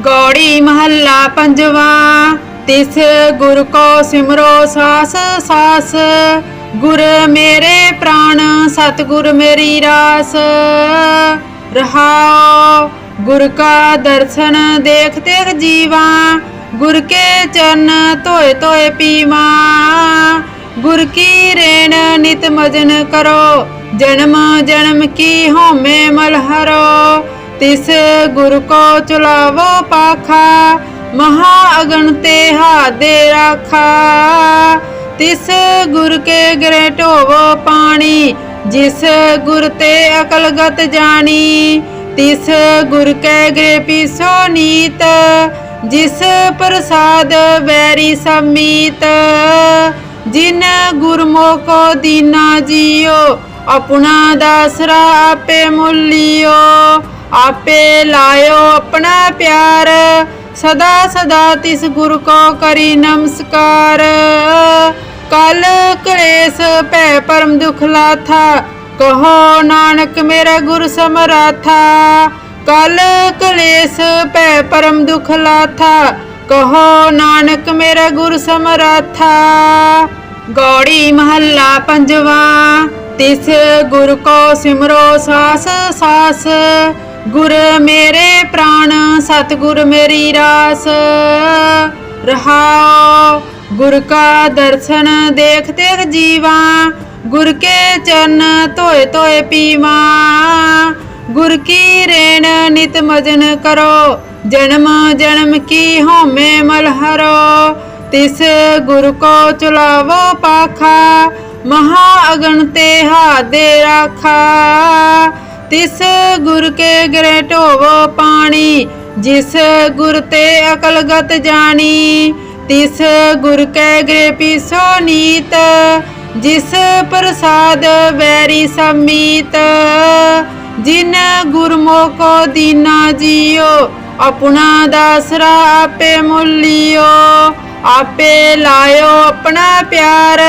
ਗੌੜੀ ਮਹੱਲਾ ਪੰਜਵਾ, ਤਿਸ ਗੁਰ ਕੋ ਸਿਮਰੋ ਸਾਸ ਸਾਸ। ਗੁਰ ਮੇਰੇ ਪ੍ਰਾਣ, ਸਤਿਗੁਰ ਮੇਰੀ ਰਾਸ। ਰਹਾਓ ਗੁਰ ਕਾ ਦਰਸ਼ਨ ਦੇਖ ਦੇਖ ਜੀਵਾ। ਗੁਰ ਕੇ ਚਰਨ ਧੋਏ ਧੋਏ ਪੀਵਾ। ਗੁਰ ਕੀ ਰੇਣ ਨਿਤ ਮਜਨ ਕਰੋ। ਜਨਮ ਜਨਮ ਕੀ ਹੋਮੇ ਮਲਹਰੋ। ਤਿਸ ਗੁਰ ਕੋ ਚਲਾਵੋ ਪਾਖਾ, ਮਹਾ ਅਗਨ ਤੇ ਹਾਦੇ ਰਾਖਾ। ਤਿਸ ਗੁਰ ਕੇ ਗਰੇ ਢੋਵੋ ਪਾਣੀ, ਜਿਸ ਗੁਰ ਤੇ ਅਕਲਗਤ ਜਾਣੀ। ਤਿਸ ਗੁਰ ਕੈ ਗਰੇ ਪੀਸੋ ਨੀਤ, ਜਿਸ ਪ੍ਰਸਾਦ ਵੈਰੀ ਸਮੀਤ। ਜਿਨ ਗੁਰਮੁਖੋ ਦੀਨਾ ਜੀਓ, ਆਪਣਾ ਦਾਸਰਾ ਆਪੇ ਮੁੱਲਿਓ ਆਪੇ ਲਾਇਓ ਆਪਣਾ ਪਿਆਰ। ਸਦਾ ਸਦਾ ਤਿਸ ਗੁਰ ਕੋ ਕਰੀ ਨਮਸਕਾਰ। ਕਲ ਕਲੇਸ਼ ਭੈ ਪਰਮ ਦੁਖ ਲਾਥਾ। ਕਹੋ ਨਾਨਕ ਮੇਰਾ ਗੁਰ ਸਮਰਾਥਾ। ਕਲ ਕਲੇਸ਼ ਭੈ ਪਰਮ ਦੁਖ ਲਾਥਾ। ਕਹੋ ਨਾਨਕ ਮੇਰਾ ਗੁਰ ਸਮਰਾਥਾ। ਗੌੜੀ ਮਹੱਲਾ ਪੰਜਵਾ। ਤਿਸ ਗੁਰ ਕੋ ਸਿਮਰੋ ਸਾਸ ਸਾਸ। ਗੁਰ ਮੇਰੇ ਪ੍ਰਾਣ, ਸਤਿਗੁਰ ਮੇਰੀ ਰਾਸ। ਰਹਾਓ, ਗੁਰ ਕਾ ਦਰਸ਼ਨ ਦੇਖ ਦੇਖ ਜੀਵਾ। ਗੁਰ ਕੇ ਚਰਨ ਧੋਏ ਧੋਏ ਪੀਵਾ। ਗੁਰ ਕੀ ਰੇਣ ਨਿਤ ਮਜਨ ਕਰੋ। ਜਨਮ ਜਨਮ ਕੀ ਹੋਮੇ ਮਲਹਰੋ ਤਿਸ ਗੁਰ ਕੋ ਚਲਾਵੋ ਪਾਖਾ। ਮਹਾ ਅਗਨ ਤੇ ਹਾਦੇ ਰਾਖਾ। ਤਿਸ ਗੁਰ ਕੇ ਗਰੇ ਢੋਵੋ ਪਾਣੀ, ਜਿਸ ਗੁਰ ਤੇ ਅਕਲਗਤ ਜਾਣੀ, ਤਿਸ ਗੁਰ ਕੈ ਗਰੇ ਪੀਸੋ ਨੀਤ, ਜਿਸ ਪ੍ਰਸਾਦ ਵੈਰੀ ਸਮੀਤ। ਜਿਨ ਕੋ ਦੀਨਾ ਜੀਓ, ਆਪਣਾ ਦਾਸਰਾ ਆਪੇ ਮੁੱਲਿਓ ਆਪੇ ਲਾਇਓ ਆਪਣਾ ਪਿਆਰ,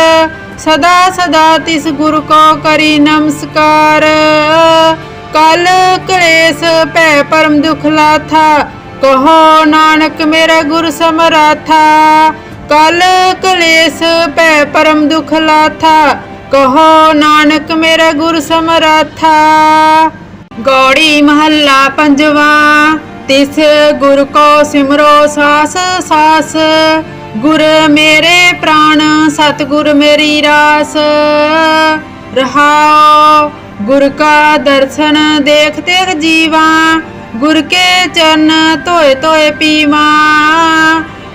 ਸਦਾ ਸਦਾ ਤਿਸ ਗੁਰ ਕੋ ਕਰੀ ਨਮਸਕਾਰ। ਕਲ ਕਲੇਸ਼ ਭੈ ਪਰਮ ਦੁਖ ਲਾਥਾ, ਕਹੋ ਨਾਨਕ ਮੇਰਾ ਗੁਰ ਸਮਰਾਥਾ। ਕਲ ਕਲੇਸ਼ ਭੈ ਪਰਮ ਦੁਖ ਲਾਥਾ, ਕਹੋ ਨਾਨਕ ਮੇਰਾ ਗੁਰ ਸਮਰਾਥਾ। ਗੌੜੀ ਮਹੱਲਾ ਪੰਜਵਾ, ਤਿਸ ਗੁਰ ਕੋ ਸਿਮਰੋ ਸਾਸ ਸਾਸ। ਗੁਰ ਮੇਰੇ ਪ੍ਰਾਣ, ਸਤਿਗੁਰ ਮੇਰੀ ਰਾਸ। ਰਹਾਓ। ਗੁਰ ਕਾ ਦਰਸ਼ਨ ਦੇਖ ਦੇਖ ਜੀਵਾ, ਗੁਰ ਕੇ ਚਰਨ ਧੋਏ ਧੋਏ ਪੀਵਾ।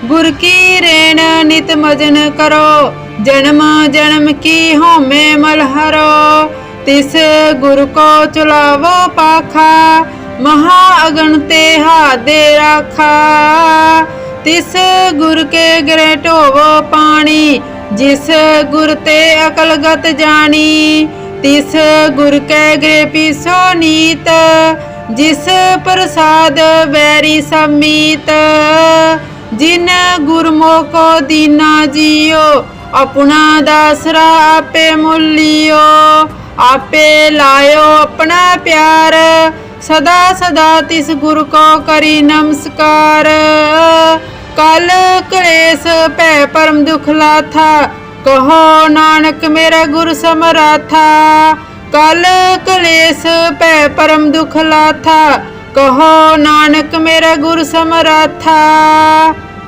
ਗੁਰ ਕੀ ਰੇਣ ਨਿਤ ਮਜਨ ਕਰੋ, ਜਨਮ ਜਨਮ ਕੀ ਹੋਮੇ ਮਲਹਰੋ ਤਿਸ ਗੁਰ ਕੋ ਚਲਾਵੋ ਪਾਖਾ, ਮਹਾ ਅਗਨ ਤੇ ਹਾਦੇ ਰਾਖਾ। ਤਿਸ ਗੁਰ ਕੇ ਗਰੇ ਢੋਵੋ ਪਾਣੀ, ਜਿਸ ਗੁਰ ਤੇ ਅਕਲਗਤ ਜਾਣੀ। ਤਿਸ ਗੁਰ ਕੈ ਗਰੇ ਪੀਸੋ ਨੀਤ, ਜਿਸ ਪ੍ਰਸਾਦ ਵੈਰੀ ਸਮੀਤ। ਜਿਨ ਗੁਰਮੁਖੋ ਦੀਨਾ ਜੀਓ, ਆਪਣਾ ਦਾਸਰਾ ਆਪੇ ਮੁੱਲਿਓ ਆਪੇ ਲਾਇਓ ਆਪਣਾ ਪਿਆਰ, ਸਦਾ ਸਦਾ ਤਿਸ ਗੁਰ ਕੋ ਕਰੀ ਨਮਸਕਾਰ। ਕਲ ਕਲੇਸ਼ ਭੈ ਪਰਮ ਦੁਖ ਲਾਥਾ ਕਹੋ ਨਾਨਕ ਮੇਰਾ ਗੁਰ ਸਮਰਾਥਾ, ਕਲ ਕਲੇਸ਼ ਭੈ ਪਰਮ ਦੁਖ ਲਾਥਾ। ਕਹੋ ਨਾਨਕ ਮੇਰਾ ਗੁਰ ਸਮਰਾਥਾ,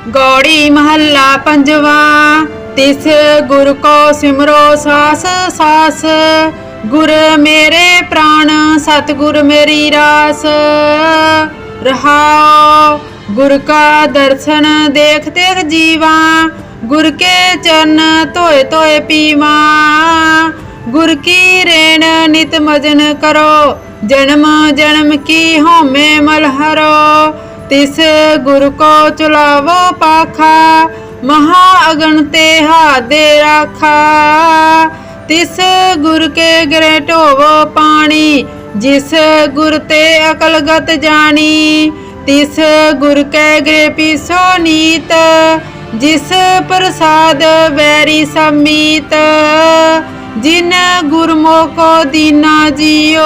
ਗੌੜੀ ਮਹੱਲਾ ਪੰਜਵਾ, ਤਿਸ ਗੁਰ ਕੋ ਸਿਮਰੋ ਸਾਸ ਸਾਸ। ਗੁਰ ਮੇਰੇ ਪ੍ਰਾਣ, ਸਤਿਗੁਰ ਮੇਰੀ ਰਾਸ। ਰਹਾਓ ਗੁਰ ਕਾ ਦਰਸ਼ਨ ਦੇਖ ਦੇਖ ਜੀਵਾ ਗੁਰ ਕੇ ਚਰਨ ਧੋਏ ਧੋਏ ਪੀਵਾ, ਗੁਰ ਕੀ ਰੇਣ ਨਿਤ ਮਜਨ ਕਰੋ, ਜਨਮ ਜਨਮ ਕੀ ਹੋਮੇ ਮਲਹਰੋ ਤਿਸ ਗੁਰ ਕੋ ਚਲਾਵੋ ਪਾਖਾ, ਮਹਾ ਅਗਨ ਤੇ ਹਾਦੇ ਰਾਖਾ, ਤਿਸ ਗੁਰ ਕੇ ਗਰੇ ਢੋਵੋ ਪਾਣੀ, ਜਿਸ ਗੁਰ ਤੇ ਅਕਲਗਤ ਜਾਣੀ, ਤਿਸ ਗੁਰ ਕੈ ਗਰੇ ਪੀਸੋ ਨੀਤ ਜਿਸ ਪ੍ਰਸਾਦ ਵੈਰੀ ਸਮੀਤ, ਜਿਨ ਗੁਰਮੁਖੋ ਦੀਨਾ ਜੀਓ,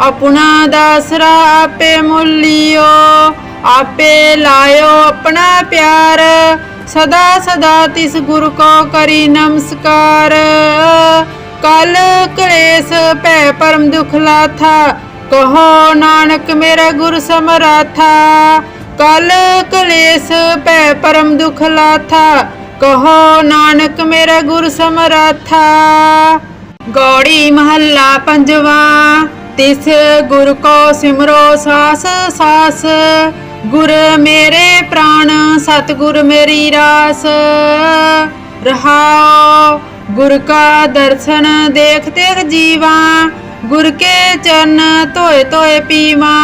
ਆਪਣਾ ਦਾਸਰਾ ਆਪੇ ਮੁੱਲਿਓ ਆਪੇ ਲਾਇਓ ਆਪਣਾ ਪਿਆਰ, ਸਦਾ ਸਦਾ ਤਿਸ ਗੁਰ ਕੋ ਕਰੀ ਨਮਸਕਾਰ। ਕਲ ਕਲੇਸ਼ ਭੈ ਪਰਮ ਦੁਖ ਲਾਥਾ, ਕਹੋ ਨਾਨਕ ਮੇਰਾ ਗੁਰ ਸਮਰਾਥਾ ਕਲ ਕਲੇਸ਼ ਭੈ ਪਰਮ ਦੁਖ ਲਾਥਾ, ਕਹੋ ਨਾਨਕ ਮੇਰਾ ਗੁਰ ਸਮਰਾਥਾ। ਗੌੜੀ ਮਹੱਲਾ ਪੰਜਵਾ, ਤਿਸ ਗੁਰ ਕੋ ਸਿਮਰੋ ਸਾਸ ਸਾਸ। ਗੁਰ ਮੇਰੇ ਪ੍ਰਾਣ, ਸਤਿਗੁਰ ਮੇਰੀ ਰਾਸ। ਰਹਾਓ ਗੁਰ ਕਾ ਦਰਸ਼ਨ ਦੇਖ ਦੇਖ ਜੀਵਾ। ਗੁਰ ਕੇ ਚਰਨ ਧੋਏ ਧੋਏ ਪੀਵਾ।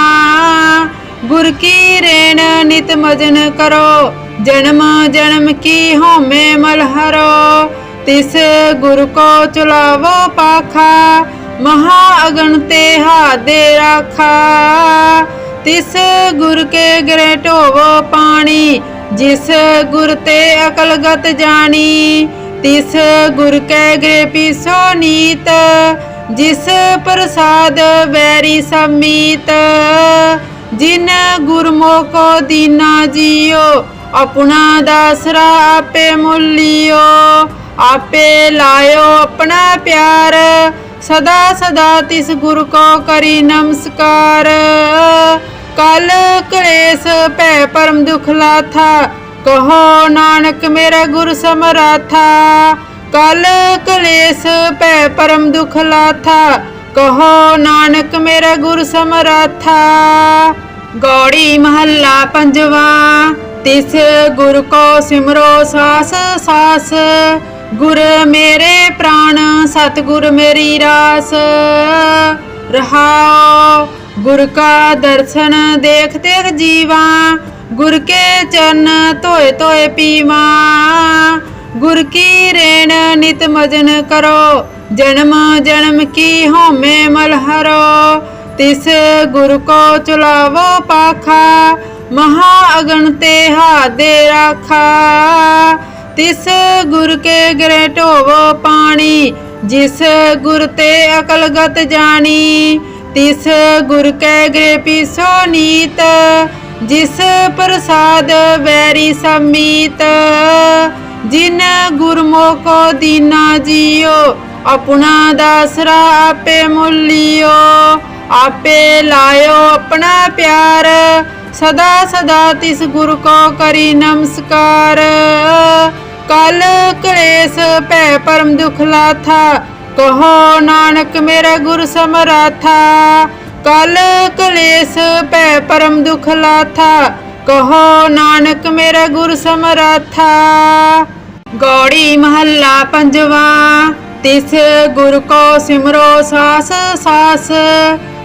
ਗੁਰ ਕੀ ਰੇਣ ਨਿਤ ਮਜਨ ਕਰੋ, ਜਨਮ ਜਨਮ ਕੀ ਹਉਮੈ ਮਲਹਰੋ ਤਿਸ ਗੁਰ ਕੋ ਚਲਾਵੋ ਪਾਖਾ, ਮਹਾ ਅਗਣ ਤੇ ਹਾਦੇ ਰਾਖਾ। ਤਿਸ ਗੁਰ ਕੇ ਗਰੇ ਢੋਵੋ ਪਾਣੀ, ਜਿਸ ਗੁਰ ਤੇ ਅਕਲਗਤ ਜਾਣੀ। ਤਿਸ ਗੁਰ ਕੈ ਗਰੇ ਪੀਸੋ ਨੀਤ, ਜਿਸ ਪ੍ਰਸਾਦ ਵੈਰੀ ਸਮੀਤ। ਜਿਨ ਗੁਰਮੁਖੋ ਦੀਨਾ ਜੀਓ, ਆਪਣਾ ਦਾਸਰਾ ਆਪੇ ਮੁੱਲਿਓ ਆਪੇ ਲਾਇਓ ਆਪਣਾ ਪਿਆਰ, ਸਦਾ ਸਦਾ ਤਿਸ ਗੁਰ ਕੋ ਕਰੀ ਨਮਸਕਾਰ। ਕਲ ਕਲੇਸ਼ ਭੈ ਪਰਮ ਦੁਖ ਲਾਥਾ, ਕਹੋ ਨਾਨਕ ਮੇਰਾ ਗੁਰ ਸਮਰਾਥਾ। ਕਲ ਕਲੇਸ਼ ਭੈ ਪਰਮ ਦੁਖ ਲਾਥਾ ਕਹੋ ਨਾਨਕ ਮੇਰਾ ਗੁਰ ਸਮਰਾਥਾ, ਗੌੜੀ ਮਹੱਲਾ ਪੰਜਵਾ, ਤਿਸ ਗੁਰ ਕੋ ਸਿਮਰੋ ਸਾਸ ਸਾਸ, ਗੁਰ ਮੇਰੇ ਪ੍ਰਾਣ, ਸਤਿਗੁਰ ਮੇਰੀ ਰਾਸ। ਰਹਾਓ ਗੁਰ ਕਾ ਦਰਸ਼ਨ ਦੇਖ ਦੇਖ ਜੀਵਾ, ਗੁਰ ਕੇ ਚਰਨ ਧੋਏ ਧੋਏ ਪੀਵਾ, ਗੁਰ ਕੀ ਰੇਣ ਨਿਤ ਮਜਨ ਕਰੋ। ਜਨਮ ਜਨਮ ਕੀ ਹਉਮੈ ਮਲਹਰੋ? ਤਿਸ ਗੁਰ ਕੋ ਚਲਾਵੋ ਪਾਖਾ, ਮਹਾ ਅਗਨ ਤੇ ਹਾਦੇ ਰਾਖਾ। ਤਿਸ ਗੁਰ ਕੇ ਗਰੇ ਢੋਵੋ ਪਾਣੀ, ਜਿਸ ਗੁਰ ਤੇ ਅਕਲਗਤ ਜਾਣੀ। ਤਿਸ ਗੁਰ ਕੈ ਗਰੇ ਪੀਸੋ ਨੀਤ, ਜਿਸ ਪ੍ਰਸਾਦ ਵੈਰੀ ਸਮੀਤ। ਜਿਨ ਗੁਰਮੋ ਕੋ ਦੀਨਾ ਜੀਓ ਆਪਣਾ ਦਾਸਰਾ ਆਪੇ ਮੁੱਲਿਓ ਆਪੇ ਲਾਇਓ ਆਪਣਾ ਪਿਆਰ। ਸਦਾ ਸਦਾ ਤਿਸ ਗੁਰ ਕੋ ਕਰੀ ਨਮਸਕਾਰ। ਕਲ ਕਲੇਸ਼ ਭੈ ਪਰਮ ਦੁਖ ਲਾਥਾ, ਕਹੋ ਨਾਨਕ ਮੇਰਾ ਗੁਰ ਸਮਰਾਥਾ। ਕਲ ਕਲੇਸ਼ ਭੈ ਪਰਮ ਦੁਖ ਲਾਥਾ, ਕਹੋ ਨਾਨਕ ਮੇਰਾ ਗੁਰ ਸਮਰਾਥਾ। ਗੌੜੀ ਮਹੱਲਾ ਪੰਜਵਾ। ਤਿਸ ਗੁਰ ਕੋ ਸਿਮਰੋ ਸਾਸ ਸਾਸ।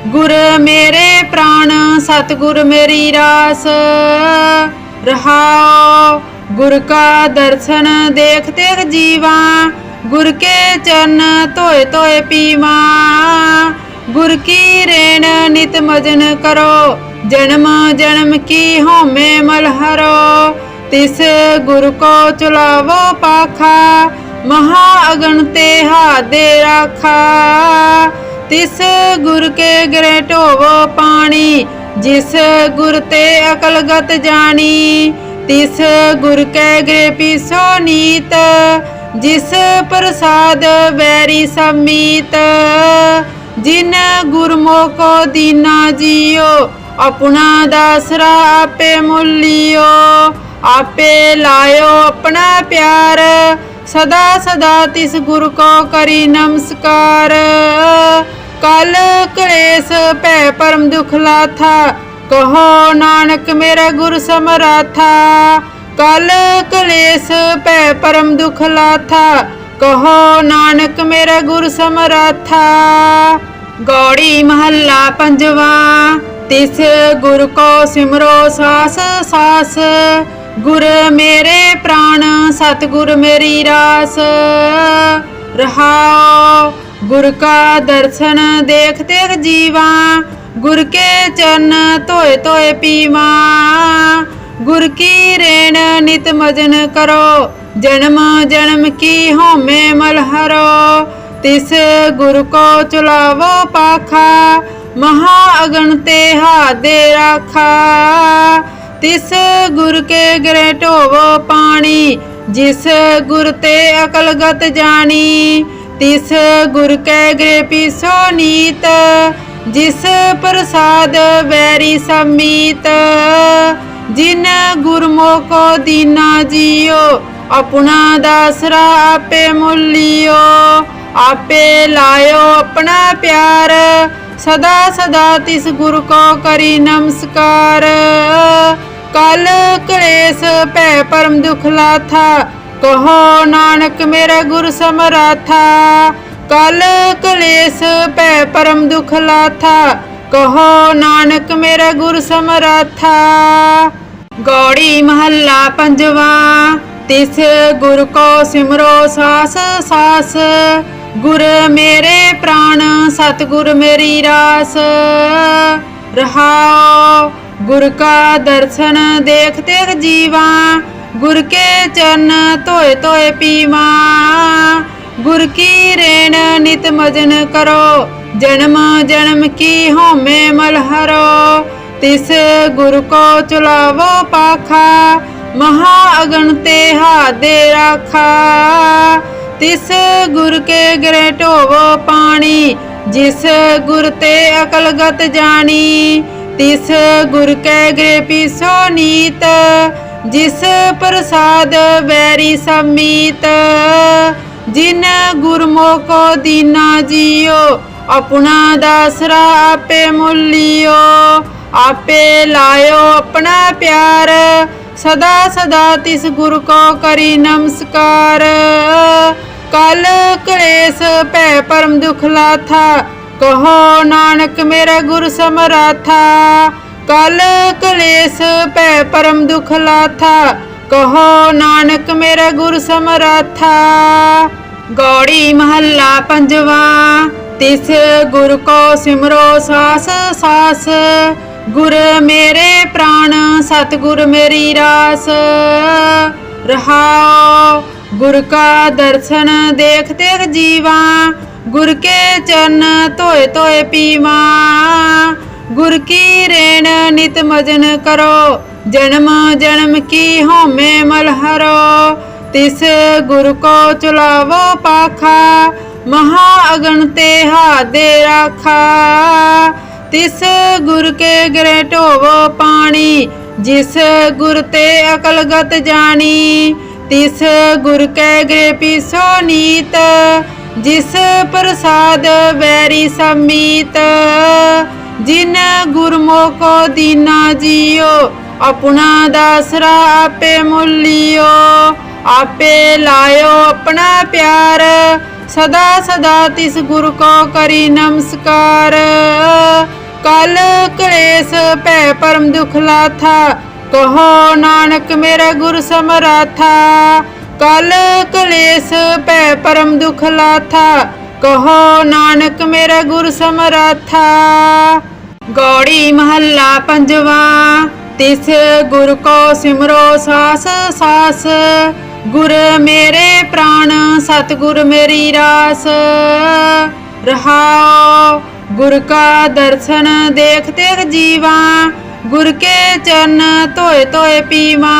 ਗੁਰ ਮੇਰੇ ਪ੍ਰਾਣ, ਸਤਿਗੁਰ ਮੇਰੀ ਰਾਸ। ਰਹਾਓ ਗੁਰ ਕਾ ਦਰਸ਼ਨ ਦੇਖ ਦੇਖ ਜੀਵਾ। ਗੁਰ ਕੇ ਚਰਨ ਧੋਏ ਧੋਏ ਪੀਵਾ। ਗੁਰ ਕੀ ਰੇਣ ਨਿਤ ਮਜਨ ਕਰੋ। ਜਨਮ ਜਨਮ ਕੀ ਹਉਮੈ ਮਲਹਰੋ। ਤਿਸ ਗੁਰ ਕੋ ਚਲਾਵੋ ਪਾਖਾ। ਮਹਾ ਅਗਣ ਤੇ ਹਾਦੇ ਰਾਖਾ। ਤਿਸ ਗੁਰ ਕੇ ਗਰੇ ਢੋਵੋ ਪਾਣੀ, ਜਿਸ ਗੁਰ ਤੇ ਅਕਲਗਤ ਜਾਣੀ। ਤਿਸ ਗੁਰ ਕੈ ਗਰੇ ਪੀਸੋ ਨੀਤ, ਜਿਸ ਪ੍ਰਸਾਦ ਵੈਰੀ ਸਮੀਤ। ਜਿਨ ਗੁਰਮੁਖੋ ਦੀਨਾ ਜੀਓ, ਆਪਣਾ ਦਾਸਰਾ ਆਪੇ ਮੁੱਲਿਓ ਆਪੇ ਲਾਇਓ ਆਪਣਾ ਪਿਆਰ ਸਦਾ ਸਦਾ ਤਿਸ ਗੁਰ ਕੋ ਕਰੀ ਨਮਸਕਾਰ। ਕਲ ਕਲੇਸ਼ ਭੈ ਪਰਮ ਦੁਖ ਲਾਥਾ, ਕਹੋ ਨਾਨਕ ਮੇਰਾ ਗੁਰ ਸਮਰਾਥਾ। ਕਲ ਕਲੇਸ਼ ਭੈ ਪਰਮ ਦੁਖ ਲਾਥਾ, ਕਹੋ ਨਾਨਕ ਮੇਰਾ ਗੁਰ ਸਮਰਾਥਾ। ਗੌੜੀ ਮਹੱਲਾ ਪੰਜਵਾ, ਤਿਸ ਗੁਰ ਕੋ ਸਿਮਰੋ ਸਾਸ ਸਾਸ ਗੁਰ ਮੇਰੇ ਪ੍ਰਾਣ, ਸਤਿਗੁਰ ਮੇਰੀ ਰਾਸ। ਰਹਾਓ, ਗੁਰ ਕਾ ਦਰਸ਼ਨ ਦੇਖ ਦੇਖ ਜੀਵਾ। ਗੁਰ ਕੇ ਚਰਨ ਧੋਏ ਧੋਏ ਪੀਵਾ। ਗੁਰ ਕੀ ਰੇਣ ਨਿਤ ਮਜਨ ਕਰੋ। ਜਨਮ ਜਨਮ ਕੀ ਹਉਮੈ ਮਲਹਰੋ ਤਿਸ ਗੁਰ ਕੋ ਚਲਾਵੋ ਪਾਖਾ। ਮਹਾ ਅਗਨ ਤੇ ਹਾਦੇ ਰਾਖਾ। ਤਿਸ ਗੁਰ ਕੇ ਗ੍ਰਹਿ ਢੋਵੋ ਪਾਣੀ, ਜਿਸ ਗੁਰ ਤੇ ਅਕਲਗਤ ਜਾਣੀ। ਤਿਸ ਗੁਰ ਕੈ ਗ੍ਰਹਿ ਪੀਸੋ ਨੀਤ, ਜਿਸ ਪ੍ਰਸਾਦ ਵੈਰੀ ਸਮੀਤ। ਜਿਨ ਕੋ ਦੀਨਾ ਜੀਓ, ਆਪਣਾ ਦਾਸਰਾ ਆਪੇ ਮੁੱਲਿਓ ਆਪੇ ਲਾਇਓ ਆਪਣਾ ਪਿਆਰ, ਸਦਾ ਸਦਾ ਤਿਸ ਗੁਰ ਕੋ ਕਰੀ ਨਮਸਕਾਰ। ਕਲ ਕਲੇਸ਼ ਭੈ ਪਰਮ ਦੁਖ ਲਾਥਾ, ਕਹੋ ਨਾਨਕ ਮੇਰਾ ਗੁਰ ਸਮਰਾਥਾ। ਕਲ ਕਲੇਸ਼ ਭੈ ਪਰਮ ਦੁਖ ਲਾਥਾ, ਕਹੋ ਨਾਨਕ ਮੇਰਾ ਗੁਰ ਸਮਰਾਥਾ। ਗੌੜੀ ਮਹੱਲਾ ਪੰਜਵਾ, ਤਿਸ ਗੁਰ ਕੋ ਸਿਮਰੋ ਸਾਸ ਸਾਸ। ਗੁਰ ਮੇਰੇ ਪ੍ਰਾਣ, ਸਤਿਗੁਰ ਮੇਰੀ ਰਾਸ। ਰਹਾਓ ਗੁਰ ਕਾ ਦਰਸ਼ਨ ਦੇਖ ਦੇਖ ਜੀਵਾ, ਗੁਰ ਕੇ ਚਰਨ ਧੋਏ ਧੋਏ ਪੀਵਾ। ਗੁਰ ਕੀ ਰੇਣ ਨਿਤ ਮਜਨ ਕਰੋ, ਜਨਮ ਜਨਮ ਕੀ ਹਉਮੈ ਮਲਹਰੋ ਤਿਸ ਗੁਰ ਕੋ ਚੁਲਾਵੋ ਪਾਖਾ, ਮਹਾ ਅਗਨ ਤੇ ਹਾਦੇ ਰਾਖਾ। ਤਿਸ ਗੁਰ ਕੇ ਗ੍ਰਹਿ ਢੋਵੋ ਪਾਣੀ, ਜਿਸ ਗੁਰ ਤੇ ਅਕਲ ਗਤ ਜਾਣੀ। ਤਿਸ ਗੁਰ ਕੈ ਗ੍ਰਹਿ ਪੀਸੋ ਨੀਤ, ਜਿਸ ਪ੍ਰਸਾਦ ਵੈਰੀ ਸਮੀਤ। ਜਿਨ ਗੁਰਮੁਖੋ ਦੀਨਾ ਜੀਓ, ਆਪਣਾ ਦਾਸਰਾ ਆਪੇ ਮੁੱਲਿਓ ਆਪੇ ਲਾਇਓ ਆਪਣਾ ਪਿਆਰ, ਸਦਾ ਸਦਾ ਤਿਸ ਗੁਰ ਕੋ ਕਰੀ ਨਮਸਕਾਰ। ਕਲ ਕਲੇਸ਼ ਭੈ ਪਰਮ ਦੁਖ ਲਾਥਾ ਕਹੋ ਨਾਨਕ ਮੇਰਾ ਗੁਰ ਸਮਰਾਥਾ, ਕਲ ਕਲੇਸ਼ ਪੈ ਪਰਮ ਦੁਖ ਲਾਥਾ। ਕਹੋ ਨਾਨਕ ਮੇਰਾ ਗੁਰ ਸਮਰਾਥਾ, ਗੌੜੀ ਮਹੱਲਾ ਪੰਜਵਾ, ਤਿਸ ਗੁਰ ਕੋ ਸਿਮਰੋ ਸਾਸ ਸਾਸ। ਗੁਰ ਮੇਰੇ ਪ੍ਰਾਣ, ਸਤਿਗੁਰ ਮੇਰੀ ਰਾਸ। ਰਹਾਓ ਗੁਰ ਕਾ ਦਰਸ਼ਨ ਦੇਖ ਦੇਖ ਜੀਵਾ ਗੁਰ ਕੇ ਚਰਨ ਧੋਏ ਧੋਏ ਪੀਵਾ, ਗੁਰ ਕੀ ਰੇਣ ਨਿਤ ਮਜਨ ਕਰੋ, ਜਨਮ ਜਨਮ ਕੀ ਹਉਮੈ ਮਲਹਰੋ ਤਿਸ ਗੁਰ ਕੋ ਚੁਲਾਵੋ ਪਾਖਾ, ਮਹਾ ਅਗਨ ਤੇ ਹਾਦੇ ਰਾਖਾ, ਤਿਸ ਗੁਰ ਕੇ ਗ੍ਰਹਿ ਢੋਵੋ ਪਾਣੀ, ਜਿਸ ਗੁਰ ਤੇ ਅਕਲ ਗਤ ਜਾਣੀ, ਤਿਸ ਗੁਰ ਕੈ ਗ੍ਰਹਿ ਪੀਸੋ ਨੀਤ ਜਿਸ ਪ੍ਰਸਾਦ ਵੈਰੀ ਸਮੀਤ, ਜਿਨ ਗੁਰਮੁਖੋ ਦੀਨਾ ਜੀਓ, ਆਪਣਾ ਦਾਸਰਾ ਆਪੇ ਮੁੱਲਿਓ ਆਪੇ ਲਾਇਓ ਆਪਣਾ ਪਿਆਰ, ਸਦਾ ਸਦਾ ਤਿਸ ਗੁਰ ਕੋ ਕਰੀ ਨਮਸਕਾਰ। ਕਲ ਕਲੇਸ਼ ਭੈ ਪਰਮ ਦੁਖ ਲਾਥਾ, ਕਹੋ ਨਾਨਕ ਮੇਰਾ ਗੁਰ ਸਮਰਾਥਾ ਕਲ ਕਲੇਸ਼ ਭੈ ਪਰਮ ਦੁਖ ਲਾਥਾ, ਕਹੋ ਨਾਨਕ ਮੇਰਾ ਗੁਰ ਸਮਰਾਥਾ। ਗੌੜੀ ਮਹੱਲਾ ਪੰਜਵਾ, ਤਿਸ ਗੁਰ ਕੋ ਸਿਮਰੋ ਸਾਸ ਸਾਸ। ਗੁਰ ਮੇਰੇ ਪ੍ਰਾਣ, ਸਤਿਗੁਰ ਮੇਰੀ ਰਾਸ। ਰਹਾਓ ਗੁਰ ਕਾ ਦਰਸ਼ਨ ਦੇਖ ਦੇਖ ਜੀਵਾ। ਗੁਰ ਕੇ ਚਰਨ ਧੋਏ ਧੋਏ ਪੀਵਾ।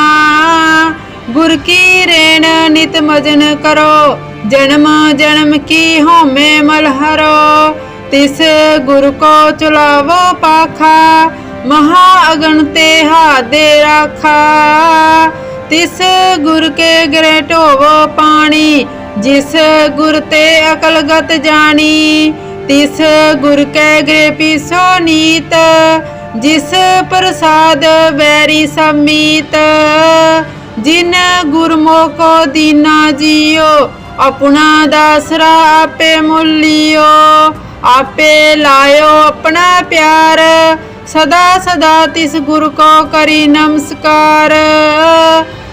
ਗੁਰ ਕੀ ਰੇਣ ਨਿਤ ਮਜਨ ਕਰੋ, ਜਨਮ ਜਨਮ ਕੀ ਹਉਮੈ ਮਲਹਰੋ ਤਿਸ ਗੁਰ ਕੋ ਚੁਲਾਵੋ ਪਾਖਾ, ਮਹਾ ਅਗਨ ਤੇ ਹਾਦੇ ਰਾਖਾ। ਤਿਸ ਗੁਰ ਕੇ ਗ੍ਰਹਿ ਢੋਵੋ ਪਾਣੀ, ਜਿਸ ਗੁਰ ਤੇ ਅਕਲ ਗਤ ਜਾਣੀ। ਤਿਸ ਗੁਰ ਕੈ ਗ੍ਰਹਿ ਪੀਸੋ ਨੀਤ, ਜਿਸ ਪ੍ਰਸਾਦ ਵੈਰੀ ਸਮੀਤ। ਜਿਨ ਗੁਰਮੁਖੋ ਦੀਨਾ ਜੀਓ, ਆਪਣਾ ਦਾਸਰਾ ਆਪੇ ਮੁੱਲਿਓ ਆਪੇ ਲਾਇਓ ਆਪਣਾ ਪਿਆਰ, ਸਦਾ ਸਦਾ ਤਿਸ ਗੁਰ ਕੋ ਕਰੀ ਨਮਸਕਾਰ।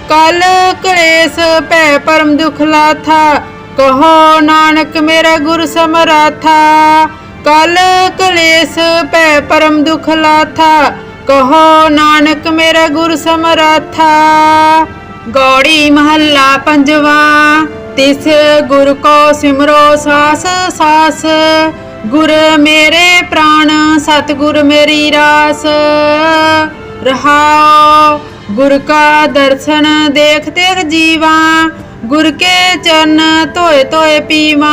ਕਲ ਕਲੇਸ਼ ਭੈ ਪਰਮ ਦੁਖ ਲਾਥਾ, ਕਹੋ ਨਾਨਕ ਮੇਰਾ ਗੁਰ ਸਮਰਾਥਾ। ਕਲ ਕਲੇਸ਼ ਭੈ ਪਰਮ ਦੁਖ ਲਾਥਾ ਕਹੋ ਨਾਨਕ ਮੇਰਾ ਗੁਰ ਸਮਰਾਥਾ, ਗੌੜੀ ਮਹੱਲਾ ਪੰਜਵਾ, ਤਿਸ ਗੁਰ ਕੋ ਸਿਮਰੋ ਸਾਸ ਸਾਸ, ਗੁਰ ਮੇਰੇ ਪ੍ਰਾਣ, ਸਤਿਗੁਰ ਮੇਰੀ ਰਾਸ। ਰਹਾਓ ਗੁਰ ਕਾ ਦਰਸ਼ਨ ਦੇਖ ਦੇਖ ਜੀਵਾ, ਗੁਰ ਕੇ ਚਰਨ ਧੋਏ ਧੋਏ ਪੀਵਾ,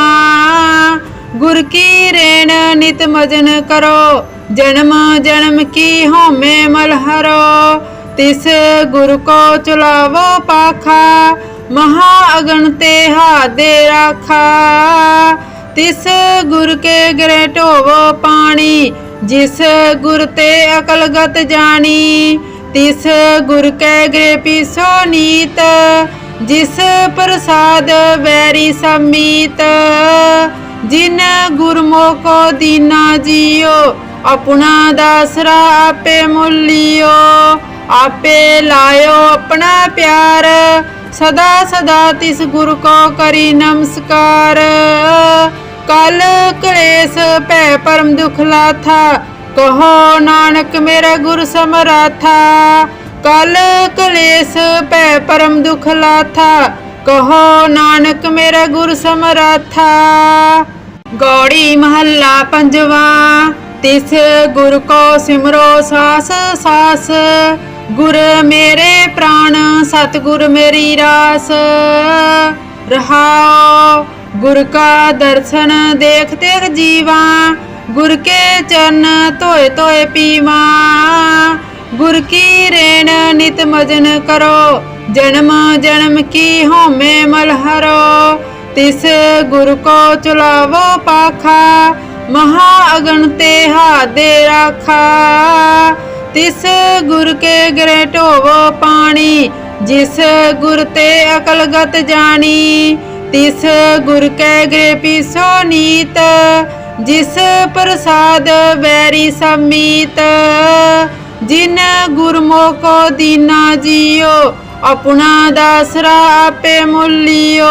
ਗੁਰ ਕੀ ਰੇਣ ਨਿਤ ਮਜਨ ਕਰੋ। ਜਨਮ ਜਨਮ ਕੀ ਹਉਮੈ ਮਲਹਰੋ? ਤਿਸ ਗੁਰ ਕੋ ਚੁਲਾਵੋ ਪਾਖਾ, ਮਹਾ ਅਗਨ ਤੇ ਹਾਦੇ ਰਾਖਾ। ਤਿਸ ਗੁਰ ਕੇ ਗਰੇ ਢੋਵੋ ਪਾਣੀ, ਜਿਸ ਗੁਰ ਤੇ ਅਕਲਗਤ ਜਾਣੀ। ਤਿਸ ਗੁਰ ਕੈ ਗ੍ਰੇ ਪੀਸੋ ਨੀਤ, ਜਿਸ ਪ੍ਰਸਾਦ ਵੈਰੀ ਸਮੀਤ। ਜਿਨ ਗੁਰਮੋ ਕੋ ਦੀਨਾ ਜੀਓ ਆਪਣਾ ਦਾਸਰਾ ਆਪੇ ਮੁੱਲਿਓ ਆਪੇ ਲਾਇਓ ਆਪਣਾ ਪਿਆਰ। ਸਦਾ ਸਦਾ ਤਿਸ ਗੁਰ ਕੋ ਕਰੀ ਨਮਸਕਾਰ। ਕਲ ਕਲੇਸ਼ ਭੈ ਪਰਮ ਦੁਖ ਲਾਥਾ, ਕਹੋ ਨਾਨਕ ਮੇਰਾ ਗੁਰ ਸਮਰਾਥਾ। ਕਲ ਕਲੇਸ਼ ਭੈ ਪਰਮ ਦੁਖ ਲਾਥਾ, ਕਹੋ ਨਾਨਕ ਮੇਰਾ ਗੁਰ ਸਮਰਾਥਾ। ਗੌੜੀ ਮਹੱਲਾ ਪੰਜਵਾ। ਤਿਸ ਗੁਰ ਕੋ ਸਿਮਰੋ ਸਾਸ ਸਾਸ, ਗੁਰ ਮੇਰੇ ਪ੍ਰਾਣ, ਸਤਿਗੁਰ ਮੇਰੀ ਰਾਸ। ਰਹਾਓ ਗੁਰ ਕਾ ਦਰਸ਼ਨ ਦੇਖ ਦੇਖ ਜੀਵਾ, ਗੁਰ ਕੇ ਚਰਨ ਧੋਏ ਧੋਏ ਪੀਵਾ। ਗੁਰ ਕੀ ਰੇਣ ਨਿਤ ਮਜਨ ਕਰੋ, ਜਨਮ ਜਨਮ ਕੀ ਹਉਮੈ ਮਲਹਰੋ। ਤਿਸ ਗੁਰ ਕੋ ਚੁਲਾਵੋ ਪਾਖਾ ਮਹਾ ਤੇ ਹਾਦੇ ਰਾਖਾ। ਤਿਸ ਗੁਰ ਕੇ ਗਰੇ ਢੋਵੋ ਪਾਣੀ, ਜਿਸ ਗੁਰ ਤੇ ਅਕਲਗਤ ਜਾਣੀ। ਤਿਸ ਗੁਰ ਕੈ ਗ੍ਰੇ ਪੀਸੋ ਨੀਤ, ਜਿਸ ਪ੍ਰਸਾਦ ਵੈਰੀ ਸਮੀਤ। ਜਿਨ ਗੁਰਮੁਖੋ ਦੀਨਾ ਜੀਓ, ਆਪਣਾ ਦਾਸਰਾ ਆਪੇ ਮੁੱਲਿਓ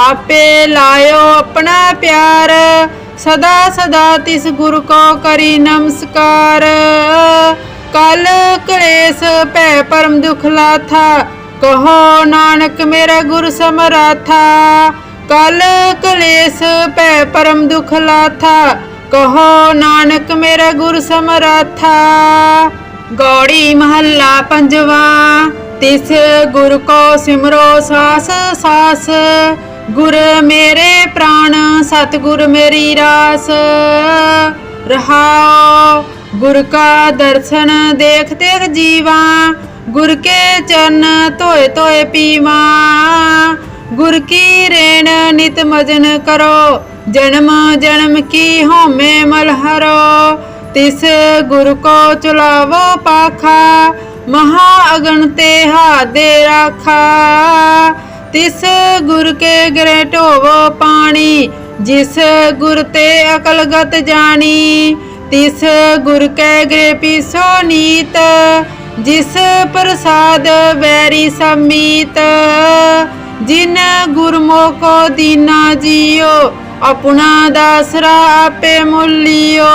ਆਪੇ ਲਾਇਓ ਆਪਣਾ ਪਿਆਰ ਸਦਾ ਸਦਾ ਤਿਸ ਗੁਰ ਕੋ ਕਰੀ ਨਮਸਕਾਰ। ਕਲ ਕਲੇਸ਼ ਭੈ ਪਰਮ ਦੁਖ ਲਾਥਾ, ਕਹੋ ਨਾਨਕ ਮੇਰਾ ਗੁਰ ਸਮਰਾਥਾ। ਕਲ ਕਲੇਸ਼ ਭੈ ਪਰਮ ਦੁਖ ਲਾਥਾ, ਕਹੋ ਨਾਨਕ ਮੇਰਾ ਗੁਰ ਸਮਰਾਥਾ। ਗੌੜੀ ਮਹੱਲਾ ਪੰਜਵਾ, ਤਿਸ ਗੁਰ ਕੋ ਸਿਮਰੋ ਸਾਸ ਸਾਸ ਗੁਰ ਮੇਰੇ ਪ੍ਰਾਣ, ਸਤਿਗੁਰ ਮੇਰੀ ਰਾਸ। ਰਹਾਓ, ਗੁਰ ਕਾ ਦਰਸ਼ਨ ਦੇਖ ਦੇਖ ਜੀਵਾ। ਗੁਰ ਕੇ ਚਰਨ ਧੋਏ ਧੋਏ ਪੀਵਾ। ਗੁਰ ਕੀ ਰੇਣ ਨਿਤ ਮਜਨ ਕਰੋ। ਜਨਮ ਜਨਮ ਕੀ ਹਉਮੈ ਮਲਹਰੋ ਤਿਸ ਗੁਰ ਕੋ ਚੁਲਾਵੋ ਪਾਖਾ। ਮਹਾ ਅਗਨ ਤੇ ਹਾਦੇ ਰਾਖਾ। ਤਿਸ ਗੁਰ ਕੇ ਗਰੇ ਢੋਵੋ ਪਾਣੀ, ਜਿਸ ਗੁਰ ਤੇ ਅਕਲਗਤ ਜਾਣੀ, ਤਿਸ ਗੁਰ ਕੈ ਗ੍ਰੇ ਪੀਸੋ ਨੀਤ, ਜਿਸ ਪ੍ਰਸਾਦ ਵੈਰੀ ਸਮੀਤ। ਜਿਨ ਕੋ ਦੀਨਾ ਜੀਓ, ਆਪਣਾ ਦਾਸਰਾ ਆਪੇ ਮੁੱਲਿਓ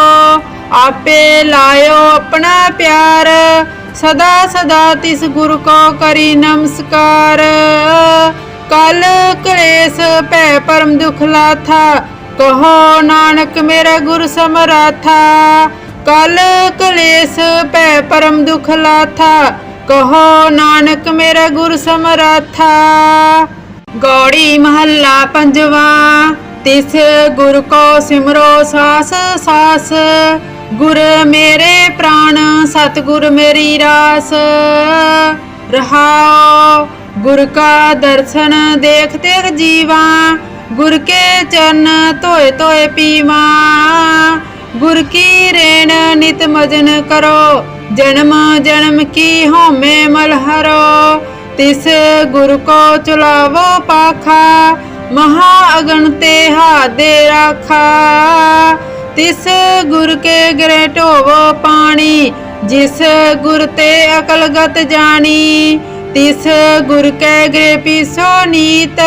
ਆਪੇ ਲਾਇਓ ਆਪਣਾ ਪਿਆਰ, ਸਦਾ ਸਦਾ ਤਿਸ ਗੁਰ ਕੋ ਕਰੀ ਨਮਸਕਾਰ। ਕਲ ਕਲੇਸ਼ ਭੈ ਪਰਮ ਦੁਖ ਲਾਥਾ, ਕਹੋ ਨਾਨਕ ਮੇਰਾ ਗੁਰ ਸਮਰਾਥਾ। ਕਲ ਕਲੇਸ਼ ਭੈ ਪਰਮ ਦੁਖ ਲਾਥਾ, ਕਹੋ ਨਾਨਕ ਮੇਰਾ ਗੁਰ ਸਮਰਾਥਾ। ਗੌੜੀ ਮਹੱਲਾ ਪੰਜਵਾ, ਤਿਸ ਗੁਰ ਕੋ ਸਿਮਰੋ ਸਾਸ ਸਾਸ। ਗੁਰ ਮੇਰੇ ਪ੍ਰਾਣ, ਸਤਿਗੁਰ ਮੇਰੀ ਰਾਸ। ਰਹਾਓ ਗੁਰ ਕਾ ਦਰਸ਼ਨ ਦੇਖ ਦੇਖ ਜੀਵਾ, ਗੁਰ ਕੇ ਚਰਨ ਧੋਏ ਧੋਏ ਪੀਵਾ। ਗੁਰ ਕੀ ਰੇਣ ਨਿਤ ਮਜਨ ਕਰੋ, ਜਨਮ ਜਨਮ ਕੀ ਹਉਮੈ ਮਲਹਰੋ ਤਿਸ ਗੁਰ ਕੋ ਚੁਲਾਵੋ ਪਾਖਾ, ਮਹਾ ਅਗਨ ਤੇ ਹਾਦੇ ਰਾਖਾ। ਤਿਸ ਗੁਰ ਕੇ ਗਰੇ ਢੋਵੋ ਪਾਣੀ, ਜਿਸ ਗੁਰ ਤੇ ਅਕਲ ਗਤ ਜਾਣੀ। ਤਿਸ ਗੁਰ ਕੈ ਗ੍ਰੇ ਪੀਸੋ ਨੀਤ,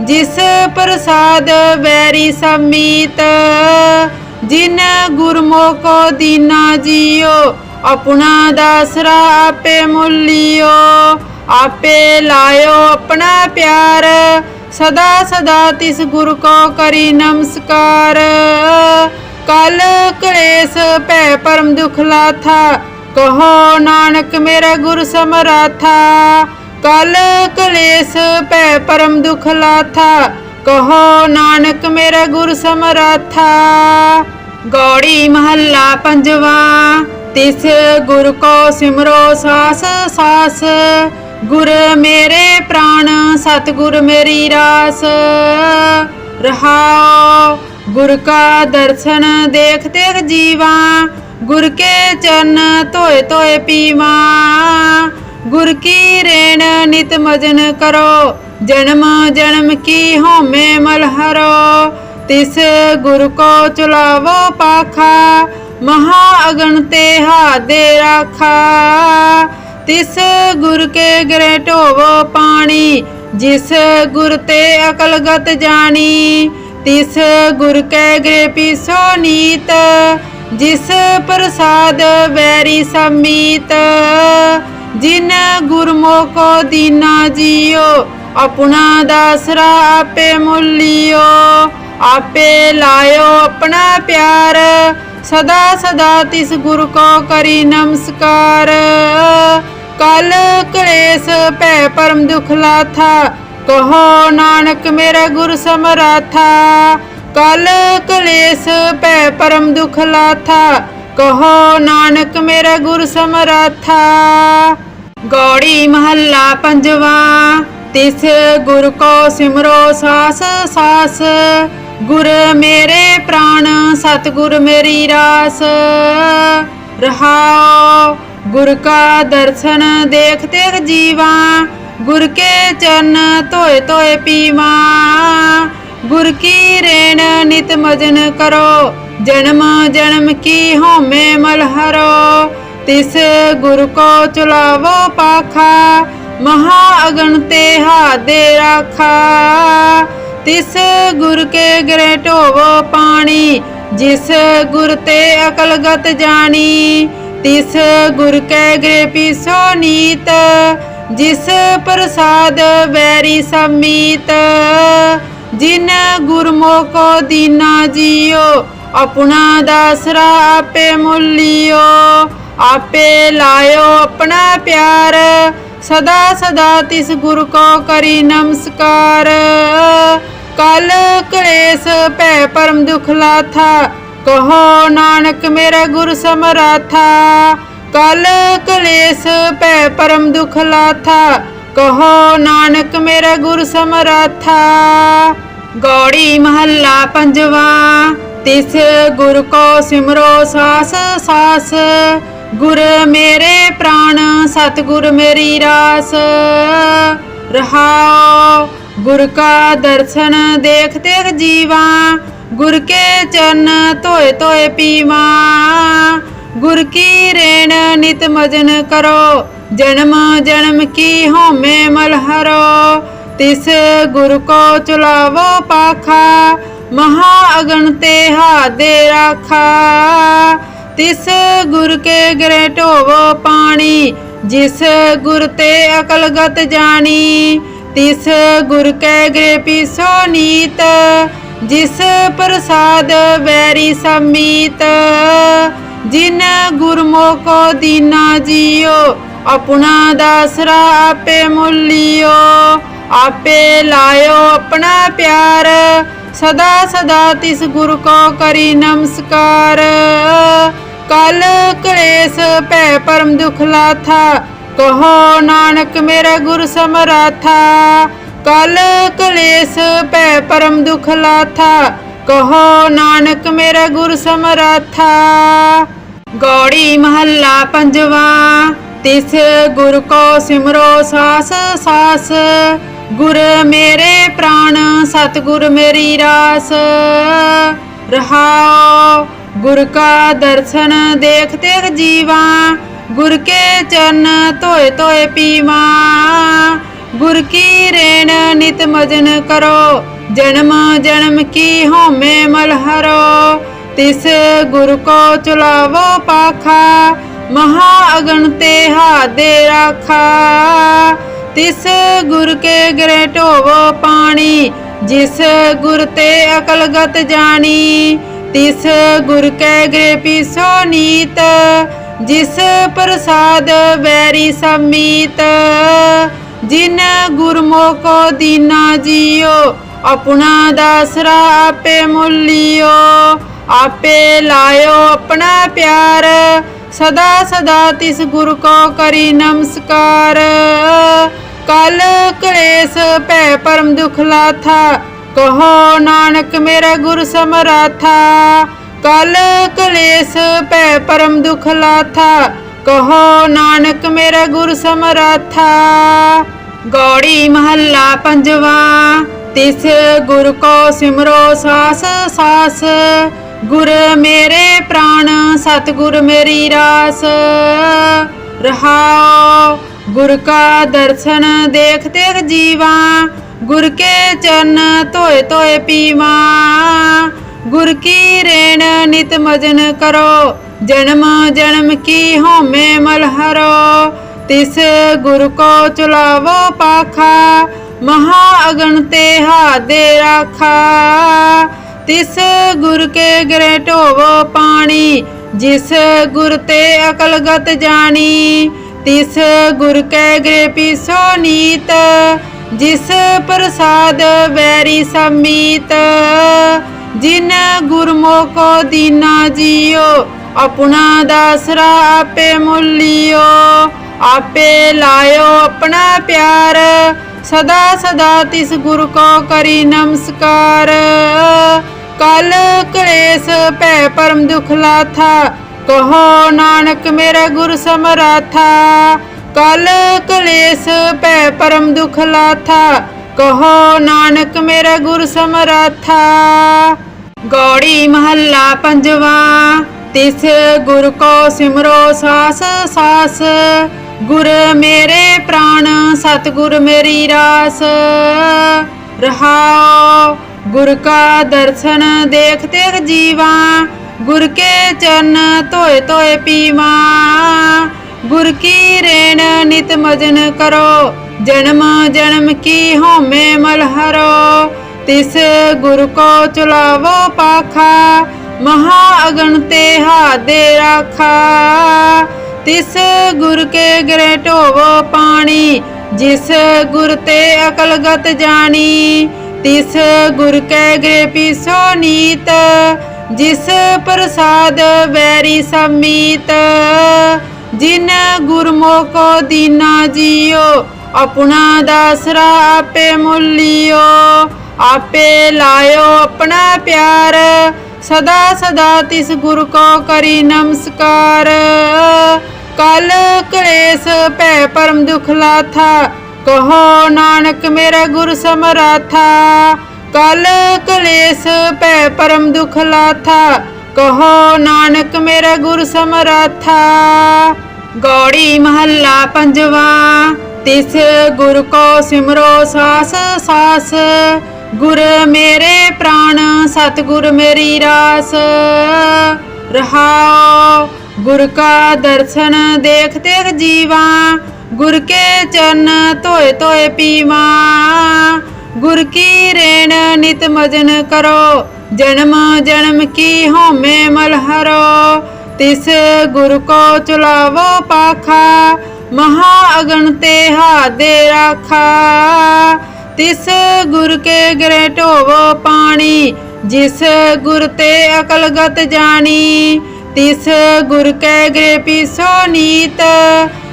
ਜਿਸ ਪ੍ਰਸਾਦ ਵੈਰੀ ਸਮੀਤ। ਜਿਨ ਗੁਰਮੁਖੋ ਦੀਨਾ ਜੀਓ, ਆਪਣਾ ਦਾਸਰਾ ਆਪੇ ਮੁੱਲਿਓ ਆਪੇ ਲਾਇਓ ਆਪਣਾ ਪਿਆਰ, ਸਦਾ ਸਦਾ ਤਿਸ ਗੁਰ ਕੋ ਕਰੀ ਨਮਸਕਾਰ। ਕਲ ਕਲੇਸ਼ ਭੈ ਪਰਮ ਦੁਖ ਲਾਥਾ ਕਹੋ ਨਾਨਕ ਮੇਰਾ ਗੁਰ ਸਮਰਾਥਾ, ਕਲ ਕਲੇਸ਼ ਭੈ ਪਰਮ ਦੁਖ ਲਾਥਾ, ਕਹੋ ਨਾਨਕ ਮੇਰਾ ਗੁਰ ਸਮਰਾਥਾ। ਗੌੜੀ ਮਹੱਲਾ ਪੰਜਵਾ, ਤਿਸ ਗੁਰ ਕੋ ਸਿਮਰੋ ਸਾਸ ਸਾਸ, ਗੁਰ ਮੇਰੇ ਪ੍ਰਾਣ, ਸਤਿਗੁਰ ਮੇਰੀ ਰਾਸ। ਰਹਾਓ ਗੁਰ ਕਾ ਦਰਸ਼ਨ ਦੇਖ ਦੇਖ ਜੀਵਾ ਗੁਰ ਕੇ ਚਰਨ ਧੋਏ ਧੋਏ ਪੀਵਾ, ਗੁਰ ਕੀ ਰੇਣ ਨਿਤ ਮਜਨ ਕਰੋ, ਜਨਮ ਜਨਮ ਕੀ ਹਉਮੈ ਮਲਹਰੋ ਤਿਸ ਗੁਰ ਕੋ ਚੁਲਾਵੋ ਪਾਖਾ, ਮਹਾ ਅਗਨ ਤੇ ਹਾਦੇ ਰਾਖਾ, ਤਿਸ ਗੁਰ ਕੇ ਗਰੇ ਢੋਵੋ ਪਾਣੀ, ਜਿਸ ਗੁਰ ਤੇ ਅਕਲ ਗਤ ਜਾਣੀ, ਤਿਸ ਗੁਰ ਕੈ ਗ੍ਰੇ ਪੀਸੋ ਨੀਤ ਜਿਸ ਪ੍ਰਸਾਦ ਵੈਰੀ ਸਮੀਤ, ਜਿਨ ਗੁਰਮੁਖੋ ਦੀਨਾ ਜੀਓ, ਆਪਣਾ ਦਾਸਰਾ ਆਪੇ ਮੁੱਲਿਓ ਆਪੇ ਲਾਇਓ ਆਪਣਾ ਪਿਆਰ, ਸਦਾ ਸਦਾ ਤਿਸ ਗੁਰ ਕੋ ਕਰੀ ਨਮਸਕਾਰ। ਕਲ ਕਲੇਸ਼ ਭੈ ਪਰਮ ਦੁਖ ਲਾਥਾ, ਕਹੋ ਨਾਨਕ ਮੇਰਾ ਗੁਰ ਸਮਰਾਥਾ ਕਲ ਕਲੇਸ਼ ਭੈ ਪਰਮ ਦੁਖ ਲਾਥਾ, ਕਹੋ ਨਾਨਕ ਮੇਰਾ ਗੁਰ ਸਮਰਾਥਾ। ਗੌੜੀ ਮਹੱਲਾ ਪੰਜਵਾ, ਤਿਸ ਗੁਰ ਕੋ ਸਿਮਰੋ ਸਾਸ ਸਾਸ। ਗੁਰ ਮੇਰੇ ਪ੍ਰਾਣ, ਸਤਿਗੁਰ ਮੇਰੀ ਰਾਸ। ਰਹਾਓ ਗੁਰ ਕਾ ਦਰਸ਼ਨ ਦੇਖ ਦੇਖ ਜੀਵਾ। ਗੁਰ ਕੇ ਚਰਨ ਧੋਏ ਧੋਏ ਪੀਵਾ। ਗੁਰ ਕੀ ਰੇਣ ਨਿਤ ਮਜਨ ਕਰੋ, ਜਨਮ ਜਨਮ ਕੀ ਹਉਮੈ ਮਲਹਰੋ ਤਿਸ ਗੁਰ ਕੋ ਚੁਲਾਵੋ ਪਾਖਾ, ਮਹਾ ਅਗਨ ਤੇ ਹਾਦੇ ਰਾਖਾ। ਤਿਸ ਗੁਰ ਕੇ ਗਰੇ ਢੋਵੋ ਪਾਣੀ, ਜਿਸ ਗੁਰ ਤੇ ਅਕਲ ਗਤ ਜਾਣੀ। ਤਿਸ ਗੁਰ ਕੈ ਗ੍ਰੇ ਪੀਸੋ ਨੀਤ, ਜਿਸ ਪ੍ਰਸਾਦ ਵੈਰੀ ਸਮੀਤ। ਜਿਨ ਗੁਰਮੁਖੋ ਦੀਨਾ ਜੀਓ, ਆਪਣਾ ਦਾਸਰਾ ਆਪੇ ਮੁੱਲਿਓ ਆਪੇ ਲਾਇਓ ਆਪਣਾ ਪਿਆਰ, ਸਦਾ ਸਦਾ ਤਿਸ ਗੁਰ ਕੋ ਕਰੀ ਨਮਸਕਾਰ। ਕਲ ਕਲੇਸ਼ ਭੈ ਪਰਮ ਦੁਖ ਲਾਥਾ, ਕਹੋ ਨਾਨਕ ਮੇਰਾ ਗੁਰ ਸਮਰਾਥਾ। ਕਲ ਕਲੇਸ਼ ਭੈ ਪਰਮ ਦੁਖ ਲਾਥਾ ਕਹੋ ਨਾਨਕ ਮੇਰਾ ਗੁਰ ਸਮਰਾਥਾ, ਗੌੜੀ ਮਹੱਲਾ ਪੰਜਵਾ, ਤਿਸ ਗੁਰ ਕੋ ਸਿਮਰੋ ਸਾਸ ਸਾਸ, ਗੁਰ ਮੇਰੇ ਪ੍ਰਾਣ, ਸਤਿਗੁਰ ਮੇਰੀ ਰਾਸ। ਰਹਾਓ ਗੁਰ ਕਾ ਦਰਸ਼ਨ ਦੇਖ ਦੇਖ ਜੀਵਾ, ਗੁਰ ਕੇ ਚਰਨ ਧੋਏ ਧੋਏ ਪੀਵਾ। ਗੁਰ ਕੀ ਰੇਣ ਨਿਤ ਮਜਨ ਕਰੋ ਜਨਮ ਜਨਮ ਕੀ ਹਉਮੈ ਮਲਹਰੋ? ਤਿਸ ਗੁਰ ਕੋ ਚੁਲਾਵੋ ਪਾਖਾ, ਮਹਾ ਅਗਨ ਤੇ ਹਾਦੇ ਰਾਖਾ। ਤਿਸ ਗੁਰ ਕੇ ਗਰੇ ਢੋਵੋ ਪਾਣੀ, ਜਿਸ ਗੁਰ ਤੇ ਅਕਲਗਤ ਜਾਣੀ। ਤਿਸ ਗੁਰ ਕੈ ਗ੍ਰੇ ਪੀਸੋ ਨੀਤ, ਜਿਸ ਪ੍ਰਸਾਦ ਵੈਰੀ ਸਮੀਤ। ਜਿਨ ਗੁਰਮੋ ਕੋ ਦੀਨਾ ਜੀਓ ਆਪਣਾ ਦਾਸਰਾ ਆਪੇ ਮੁੱਲਿਓ ਆਪੇ ਲਾਇਓ ਆਪਣਾ ਪਿਆਰ। ਸਦਾ ਸਦਾ ਤਿਸ ਗੁਰ ਕੋ ਕਰੀ ਨਮਸਕਾਰ। ਕਲ ਕਲੇਸ਼ ਭੈ ਪਰਮ ਦੁਖ ਲਾਥਾ, ਕਹੋ ਨਾਨਕ ਮੇਰਾ ਗੁਰ ਸਮਰਾਥਾ। ਕਲ ਕਲੇਸ਼ ਭੈ ਪਰਮ ਦੁਖ ਲਾਥਾ, ਕਹੋ ਨਾਨਕ ਮੇਰਾ ਗੁਰ ਸਮਰਾਥਾ। ਗੌੜੀ ਮਹੱਲਾ ਪੰਜਵਾ। ਤਿਸ ਗੁਰ ਕੋ ਸਿਮਰੋ ਸਾਸ ਸਾਸ। ਗੁਰ ਮੇਰੇ ਪ੍ਰਾਣ, ਸਤਿਗੁਰ ਮੇਰੀ ਰਾਸ। ਰਹਾਓ ਗੁਰ ਕਾ ਦਰਸ਼ਨ ਦੇਖ ਦੇਖ ਜੀਵਾ। ਗੁਰ ਕੇ ਚਰਨ ਧੋਏ ਧੋਏ ਪੀਵਾ। ਗੁਰ ਕੀ ਰੇਣ ਨਿਤ ਮਜਨ ਕਰੋ। ਜਨਮ ਜਨਮ ਕੀ ਹਉਮੈ ਮਲਹਰੋ। ਤਿਸ ਗੁਰ ਕੋ ਚੁਲਾਵੋ ਪਾਖਾ। ਮਹਾ ਅਗਣ ਤੇ ਹਾਦੇ ਰਾਖਾ। ਤਿਸ ਗੁਰ ਕੇ ਗਰੇ ਢੋਵੋ ਪਾਣੀ, ਜਿਸ ਗੁਰ ਤੇ ਅਕਲਗਤ ਜਾਣੀ। ਤਿਸ ਗੁਰ ਕੈ ਗ੍ਰੇ ਪੀਸੋ ਨੀਤ, ਜਿਸ ਪ੍ਰਸਾਦ ਵੈਰੀ ਸਮੀਤ। ਜਿਨ ਗੁਰਮੁਖੋ ਦੀਨਾ ਜੀਓ, ਆਪਣਾ ਦਾਸਰਾ ਆਪੇ ਮੁੱਲਿਓ ਆਪੇ ਲਾਇਓ ਆਪਣਾ ਪਿਆਰ ਸਦਾ ਸਦਾ ਤਿਸ ਗੁਰ ਕੋ ਕਰੀ ਨਮਸਕਾਰ। ਕਲ ਕਲੇਸ਼ ਭੈ ਪਰਮ ਦੁਖ ਲਾਥਾ, ਕਹੋ ਨਾਨਕ ਮੇਰਾ ਗੁਰ ਸਮਰਾਥਾ। ਕਲ ਕਲੇਸ਼ ਭੈ ਪਰਮ ਦੁਖ ਲਾਥਾ, ਕਹੋ ਨਾਨਕ ਮੇਰਾ ਗੁਰ ਸਮਰਾਥਾ। ਗੌੜੀ ਮਹੱਲਾ ਪੰਜਵਾ, ਤਿਸ ਗੁਰ ਕੋ ਸਿਮਰੋ ਸਾਸ ਸਾਸ ਗੁਰ ਮੇਰੇ ਪ੍ਰਾਣ, ਸਤਿਗੁਰ ਮੇਰੀ ਰਾਸ। ਰਹਾਓ, ਗੁਰ ਕਾ ਦਰਸ਼ਨ ਦੇਖ ਦੇਖ ਜੀਵਾ। ਗੁਰ ਕੇ ਚਰਨ ਧੋਏ ਧੋਏ ਪੀਵਾ। ਗੁਰ ਕੀ ਰੇਣ ਨਿਤ ਮਜਨ ਕਰੋ। ਜਨਮ ਜਨਮ ਕੀ ਹਉਮੈ ਮਲਹਰੋ ਤਿਸ ਗੁਰ ਕੋ ਚੁਲਾਵੋ ਪਾਖਾ। ਮਹਾ ਅਗਨ ਤੇ ਹਾਦੇ ਰਾਖਾ। ਤਿਸ ਗੁਰ ਕੇ ਗਰੇ ਢੋਵੋ ਪਾਣੀ, ਜਿਸ ਗੁਰ ਤੇ ਅਕਲਗਤ ਜਾਣੀ, ਤਿਸ ਗੁਰ ਕੈ ਗ੍ਰੇ ਪੀਸੋ ਨੀਤ, ਜਿਸ ਪ੍ਰਸਾਦ ਵੈਰੀ ਸਮੀਤ। ਜਿਨ ਕੋ ਦੀਨਾ ਜੀਓ, ਆਪਣਾ ਦਾਸਰਾ ਆਪੇ ਮੁੱਲਿਓ ਆਪੇ ਲਾਇਓ ਆਪਣਾ ਪਿਆਰ, ਸਦਾ ਸਦਾ ਤਿਸ ਗੁਰ ਕੋ ਕਰੀ ਨਮਸਕਾਰ। ਕਲ ਕਲੇਸ਼ ਭੈ ਪਰਮ ਦੁਖ ਲਾਥਾ, ਕਹੋ ਨਾਨਕ ਮੇਰਾ ਗੁਰ ਸਮਰਾਥਾ। ਕਲ ਕਲੇਸ਼ ਭੈ ਪਰਮ ਦੁਖ ਲਾਥਾ, ਕਹੋ ਨਾਨਕ ਮੇਰਾ ਗੁਰ ਸਮਰਾਥਾ। ਗੌੜੀ ਮਹੱਲਾ ਪੰਜਵਾ, ਤਿਸ ਗੁਰ ਕੋ ਸਿਮਰੋ ਸਾਸ ਸਾਸ। ਗੁਰ ਮੇਰੇ ਪ੍ਰਾਣ, ਸਤਿਗੁਰ ਮੇਰੀ ਰਾਸ। ਰਹਾਓ। ਗੁਰ ਕਾ ਦਰਸ਼ਨ ਦੇਖ ਦੇਖ ਜੀਵਾ, ਗੁਰ ਕੇ ਚਰਨ ਧੋਏ ਧੋਏ ਪੀਵਾ। ਗੁਰ ਕੀ ਰੇਣ ਨਿਤ ਮਜਨ ਕਰੋ, ਜਨਮ ਜਨਮ ਕੀ ਹਉਮੈ ਮਲਹਰੋ ਤਿਸ ਗੁਰ ਕੋ ਚੁਲਾਵੋ ਪਾਖਾ, ਮਹਾ ਅਗਨ ਤੇ ਹਾਦੇ ਰਾਖਾ। ਤਿਸ ਗੁਰ ਕੇ ਗਰੇ ਢੋਵੋ ਪਾਣੀ, ਜਿਸ ਗੁਰ ਤੇ ਅਕਲ ਗਤ ਜਾਣੀ। ਤਿਸ ਗੁਰ ਕੈ ਗ੍ਰੇ ਪੀਸੋ ਨੀਤ, ਜਿਸ ਪ੍ਰਸਾਦ ਵੈਰੀ ਸਮੀਤ। ਜਿਨ ਗੁਰਮੁਖੋ ਦੀਨਾ ਜੀਓ, ਆਪਣਾ ਦਾਸਰਾ ਆਪੇ ਮੁੱਲਿਓ ਆਪੇ ਲਾਇਓ ਆਪਣਾ ਪਿਆਰ, ਸਦਾ ਸਦਾ ਤਿਸ ਗੁਰ ਕੋ ਕਰੀ ਨਮਸਕਾਰ। ਕਲ ਕਲੇਸ਼ ਭੈ ਪਰਮ ਦੁਖ ਲਾਥਾ ਕਹੋ ਨਾਨਕ ਮੇਰਾ ਗੁਰ ਸਮਰਾਥਾ, ਕਲ ਕਲੇਸ਼ ਭੈ ਪਰਮ ਦੁਖ ਲਾਥਾ, ਕਹੋ ਨਾਨਕ ਮੇਰਾ ਗੁਰ ਸਮਰਾਥਾ। ਗੌੜੀ ਮਹੱਲਾ ਪੰਜਵਾ, ਤਿਸ ਗੁਰ ਕੋ ਸਿਮਰੋ ਸਾਸ ਸਾਸ, ਗੁਰ ਮੇਰੇ ਪ੍ਰਾਣ, ਸਤਿਗੁਰ ਮੇਰੀ ਰਾਸ। ਰਹਾਓ ਗੁਰ ਕਾ ਦਰਸ਼ਨ ਦੇਖ ਦੇਖ ਜੀਵਾ ਗੁਰ ਕੇ ਚਰਨ ਧੋਏ ਧੋਏ ਪੀਵਾ, ਗੁਰ ਕੀ ਰੇਣ ਨਿਤ ਮਜਨ ਕਰੋ, ਜਨਮ ਜਨਮ ਕੀ ਹਉਮੈ ਮਲਹਰੋ ਤਿਸ ਗੁਰ ਕੋ ਚੁਲਾਵੋ ਪਾਖਾ, ਮਹਾ ਅਗਨ ਤੇ ਹਾਦੇ ਰਾਖਾ, ਤਿਸ ਗੁਰ ਕੇ ਗਰੇ ਢੋਵੋ ਪਾਣੀ, ਜਿਸ ਗੁਰ ਤੇ ਅਕਲ ਗਤ ਜਾਣੀ, ਤਿਸ ਗੁਰ ਕੈ ਗ੍ਰੇ ਪੀਸੋ ਨੀਤ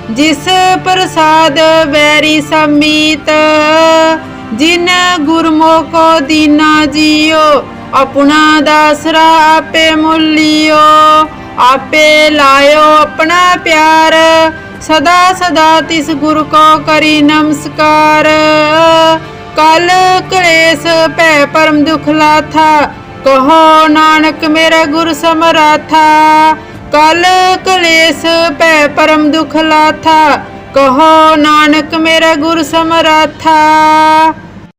ਜਿਸ ਪ੍ਰਸਾਦ ਵੈਰੀ ਸਮੀਤ, ਜਿਨ ਗੁਰਮੁਖੋ ਦੀਨਾ ਜੀਓ, ਆਪਣਾ ਦਾਸਰਾ ਆਪੇ ਮੁੱਲਿਓ ਆਪੇ ਲਾਇਓ ਆਪਣਾ ਪਿਆਰ, ਸਦਾ ਸਦਾ ਤਿਸ ਗੁਰ ਕੋ ਕਰੀ ਨਮਸਕਾਰ। ਕਲ ਕਲੇਸ਼ ਭੈ ਪਰਮ ਦੁਖ ਲਾਥਾ, ਕਹੋ ਨਾਨਕ ਮੇਰਾ ਗੁਰ ਸਮਰਾਥਾ ਕਲ ਕਲੇਸ਼ ਭੈ ਪਰਮ ਦੁਖ ਲਾਥਾ ਕਹੋ ਨਾਨਕ ਮੇਰਾ ਗੁਰ ਸਮਰਾਥਾ।